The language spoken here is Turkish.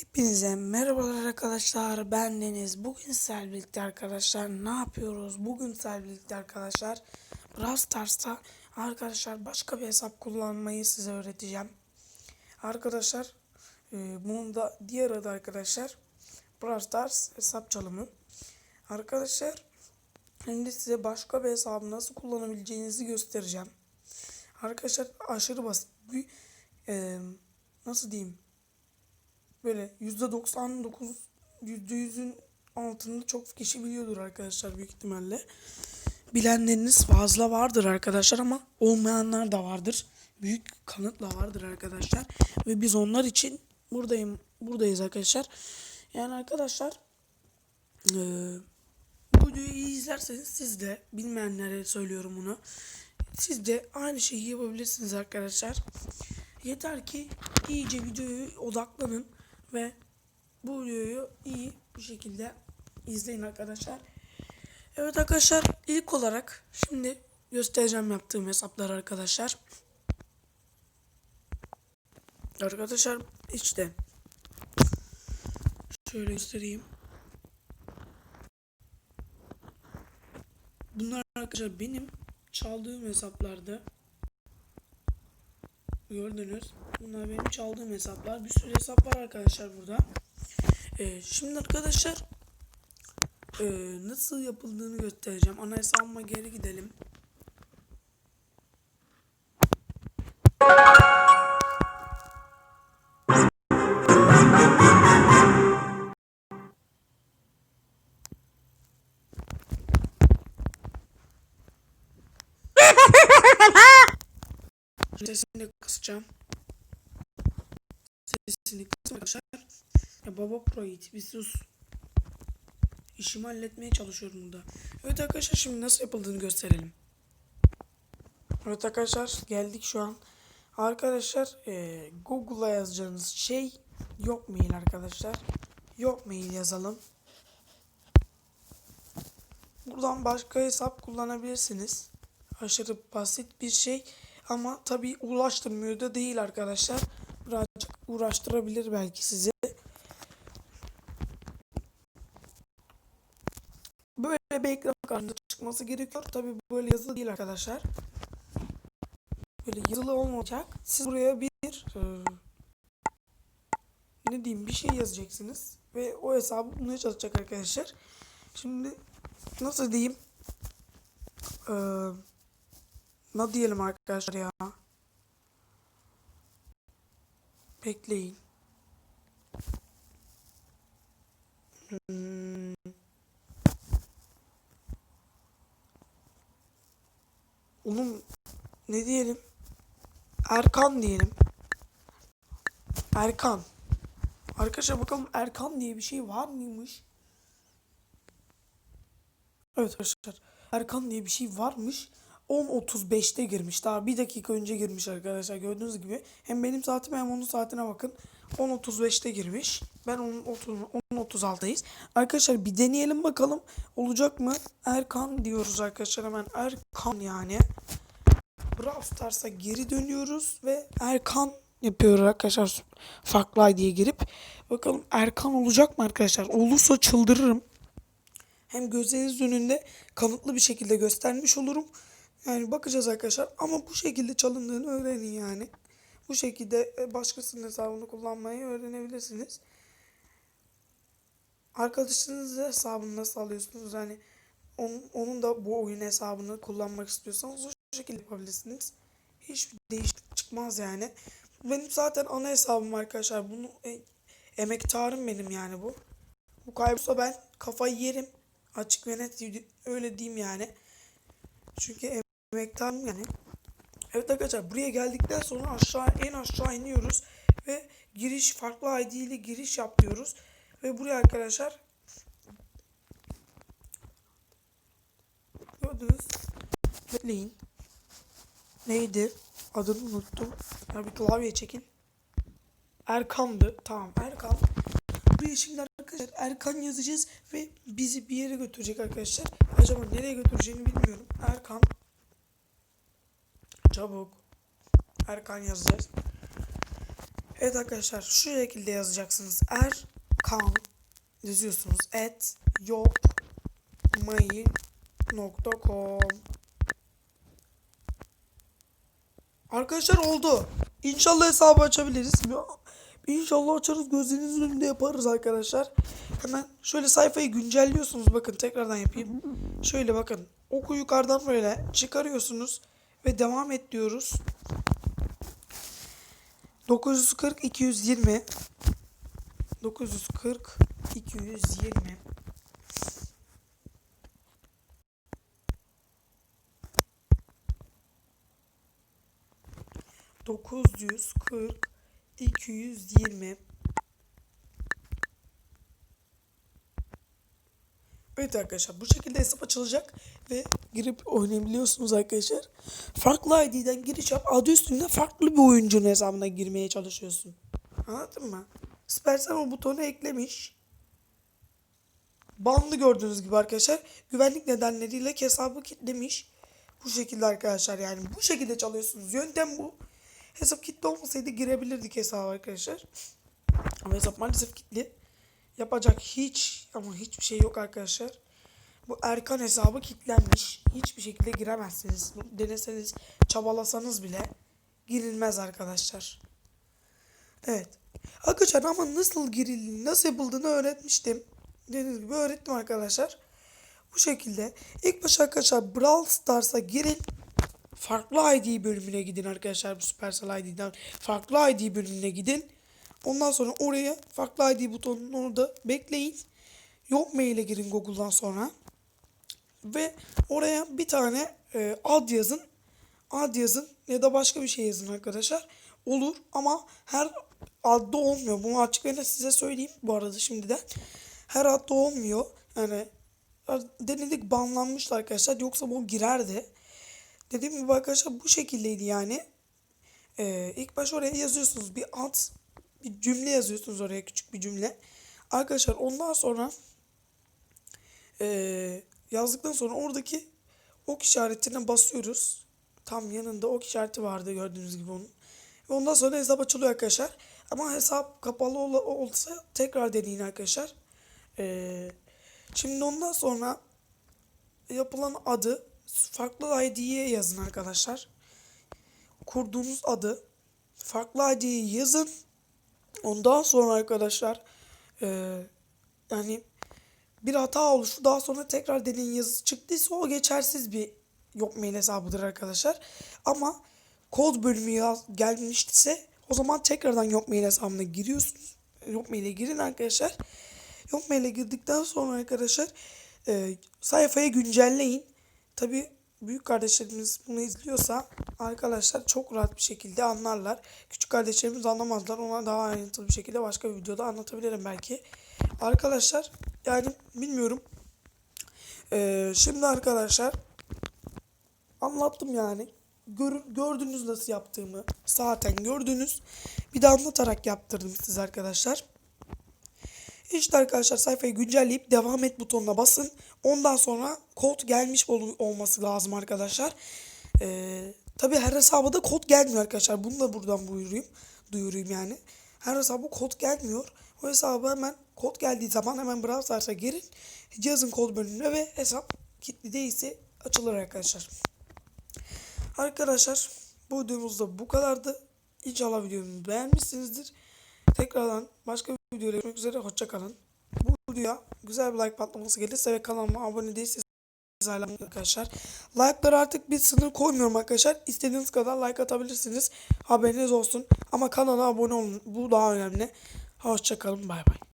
Hepinize merhabalar arkadaşlar. Ben Deniz. Bugün sizlerle birlikte arkadaşlar ne yapıyoruz? Bugün sizlerle birlikte arkadaşlar Brawl Stars'ta arkadaşlar başka bir hesap kullanmayı size öğreteceğim. Arkadaşlar e, da diğer adı arkadaşlar Brawl Stars hesap çalımı. Arkadaşlar şimdi size başka bir hesabı nasıl kullanabileceğinizi göstereceğim. Arkadaşlar aşırı basit bir e, nasıl diyeyim böyle %99 %100'ün altında çok kişi biliyordur arkadaşlar büyük ihtimalle. Bilenleriniz fazla vardır arkadaşlar ama olmayanlar da vardır. Büyük kanıtla vardır arkadaşlar. Ve biz onlar için buradayım buradayız arkadaşlar. Yani arkadaşlar eee bu videoyu izlerseniz siz de bilmeyenlere söylüyorum bunu. Siz de aynı şeyi yapabilirsiniz arkadaşlar. Yeter ki iyice videoyu odaklanın ve bu videoyu iyi bir şekilde izleyin arkadaşlar. Evet arkadaşlar ilk olarak şimdi göstereceğim yaptığım hesaplar arkadaşlar. Arkadaşlar işte şöyle göstereyim. Bunlar arkadaşlar benim çaldığım hesaplarda gördünüz. Bunlar benim çaldığım hesaplar. Bir sürü hesap var arkadaşlar burada. Ee, şimdi arkadaşlar e, nasıl yapıldığını göstereceğim. Ana hesabıma geri gidelim. Sesini kısacağım. Sesini kısma arkadaşlar. Ya baba pro it bir sus. İşimi halletmeye çalışıyorum burada. Evet arkadaşlar şimdi nasıl yapıldığını gösterelim. Evet arkadaşlar geldik şu an. Arkadaşlar e, Google'a yazacağınız şey yok mail arkadaşlar. Yok mail yazalım. Buradan başka hesap kullanabilirsiniz. Aşırı basit bir şey ama tabii ulaştırmıyor da değil arkadaşlar. Birazcık uğraştırabilir belki sizi. Böyle bir ekran karşınıza çıkması gerekiyor. Tabii böyle yazılı değil arkadaşlar. Böyle yazılı olmayacak. Siz buraya bir e, ne diyeyim bir şey yazacaksınız ve o hesabı bulmaya çalışacak arkadaşlar. Şimdi nasıl diyeyim? Eee ne diyelim arkadaşlar ya? Bekleyin. Hmm. Onun ne diyelim? Erkan diyelim. Erkan. Arkadaşlar bakalım Erkan diye bir şey var mıymış? Evet arkadaşlar. Erkan diye bir şey varmış. 10.35'te girmiş. Daha bir dakika önce girmiş arkadaşlar. Gördüğünüz gibi. Hem benim saatim hem onun saatine bakın. 10.35'te girmiş. Ben onun 10.36'dayız. Arkadaşlar bir deneyelim bakalım. Olacak mı? Erkan diyoruz arkadaşlar. Hemen Erkan yani. Brawl Stars'a geri dönüyoruz ve Erkan yapıyoruz arkadaşlar. Farklı diye girip. Bakalım Erkan olacak mı arkadaşlar? Olursa çıldırırım. Hem gözleriniz önünde kanıtlı bir şekilde göstermiş olurum. Yani bakacağız arkadaşlar ama bu şekilde çalındığını öğrenin yani. Bu şekilde e, başkasının hesabını kullanmayı öğrenebilirsiniz. Arkadaşınızın hesabını nasıl alıyorsunuz? Yani onun, onun da bu oyun hesabını kullanmak istiyorsanız o şekilde yapabilirsiniz. Hiçbir değişiklik çıkmaz yani. Benim zaten ana hesabım arkadaşlar. Bunu e, emektarım benim yani bu. Bu kaybolsa ben kafayı yerim. Açık ve net öyle diyeyim yani. Çünkü emektarım yani. Evet arkadaşlar buraya geldikten sonra aşağı en aşağı iniyoruz ve giriş farklı ID ile giriş yap. Ve buraya arkadaşlar gördünüz. Bekleyin. Neydi? Adını unuttum. Ya bir klavye çekin. Erkan'dı. Tamam Erkan. Buraya şimdi arkadaşlar Erkan yazacağız ve bizi bir yere götürecek arkadaşlar. Acaba nereye götüreceğini bilmiyorum. Erkan. Çabuk. Erkan yazacağız. Evet arkadaşlar şu şekilde yazacaksınız. Erkan yazıyorsunuz. Et yopmayın.com Arkadaşlar oldu. İnşallah hesabı açabiliriz. İnşallah açarız gözlerinizin önünde yaparız arkadaşlar. Hemen şöyle sayfayı güncelliyorsunuz. Bakın tekrardan yapayım. Şöyle bakın. Oku yukarıdan böyle çıkarıyorsunuz. Ve devam et diyoruz. 940 220 940 220 940 220 Evet arkadaşlar bu şekilde hesap açılacak ve girip oynayabiliyorsunuz arkadaşlar. Farklı ID'den giriş yap. Adı üstünde farklı bir oyuncunun hesabına girmeye çalışıyorsun. Anladın mı? Supercell o butonu eklemiş. Banlı gördüğünüz gibi arkadaşlar. Güvenlik nedenleriyle hesabı kilitlemiş. Bu şekilde arkadaşlar yani bu şekilde çalıyorsunuz. Yöntem bu. Hesap kilitli olmasaydı girebilirdik hesaba arkadaşlar. Ama hesap maalesef kilitli. Yapacak hiç ama hiçbir şey yok arkadaşlar. Bu Erkan hesabı kilitlenmiş. Hiçbir şekilde giremezsiniz. Deneseniz, çabalasanız bile girilmez arkadaşlar. Evet. Arkadaşlar ama nasıl girildiğini, nasıl yapıldığını öğretmiştim. Dediğiniz gibi öğrettim arkadaşlar. Bu şekilde. İlk başta arkadaşlar Brawl Stars'a girin. Farklı ID bölümüne gidin arkadaşlar. Bu Supercell ID'den farklı ID bölümüne gidin. Ondan sonra oraya farklı ID butonunun orada bekleyin. Yok maile girin Google'dan sonra. Ve oraya bir tane e, ad yazın. Ad yazın ya da başka bir şey yazın arkadaşlar. Olur ama her adda olmuyor. Bunu açık ve size söyleyeyim bu arada şimdiden. Her adda olmuyor. Yani denedik banlanmıştı arkadaşlar. Yoksa bu girerdi. Dediğim gibi arkadaşlar bu şekildeydi yani. Ee, ilk baş oraya yazıyorsunuz bir ad, bir cümle yazıyorsunuz oraya küçük bir cümle. Arkadaşlar ondan sonra ee, yazdıktan sonra oradaki ok işaretine basıyoruz. Tam yanında ok işareti vardı gördüğünüz gibi onun. Ve ondan sonra hesap açılıyor arkadaşlar. Ama hesap kapalı ol olsa tekrar deneyin arkadaşlar. Ee, şimdi ondan sonra yapılan adı farklı ID'ye yazın arkadaşlar. Kurduğunuz adı farklı ID'ye yazın. Ondan sonra arkadaşlar e, yani bir hata oluştu. Daha sonra tekrar deneyin yazısı çıktıysa o geçersiz bir yok mail hesabıdır arkadaşlar. Ama kod bölümü yaz, gelmişse o zaman tekrardan yok mail hesabına giriyorsunuz. Yok maile girin arkadaşlar. Yok maile girdikten sonra arkadaşlar e, sayfayı güncelleyin. Tabi büyük kardeşlerimiz bunu izliyorsa arkadaşlar çok rahat bir şekilde anlarlar. Küçük kardeşlerimiz anlamazlar. Ona daha ayrıntılı bir şekilde başka bir videoda anlatabilirim belki. Arkadaşlar yani bilmiyorum. Ee, şimdi arkadaşlar anlattım yani. Gör, gördünüz nasıl yaptığımı. Zaten gördünüz. Bir de anlatarak yaptırdım size arkadaşlar. İşte arkadaşlar sayfayı güncelleyip devam et butonuna basın. Ondan sonra kod gelmiş ol olması lazım arkadaşlar. Ee, Tabi her hesaba da kod gelmiyor arkadaşlar. Bunu da buradan buyurayım. Duyurayım yani. Her hesaba kod gelmiyor. O hesaba hemen kod geldiği zaman hemen Brawl Stars'a girin. Cihazın kod bölümüne ve hesap kilitli değilse açılır arkadaşlar. Arkadaşlar bu videomuzda bu kadardı. İnşallah videomu beğenmişsinizdir. Tekrardan başka bir videoyla görüşmek üzere. Hoşçakalın. Bu videoya güzel bir like patlaması gelirse ve kanalıma abone değilseniz arkadaşlar. Like'lara artık bir sınır koymuyorum arkadaşlar. İstediğiniz kadar like atabilirsiniz. Haberiniz olsun. Ama kanala abone olun. Bu daha önemli. Hoşçakalın. Bay bay.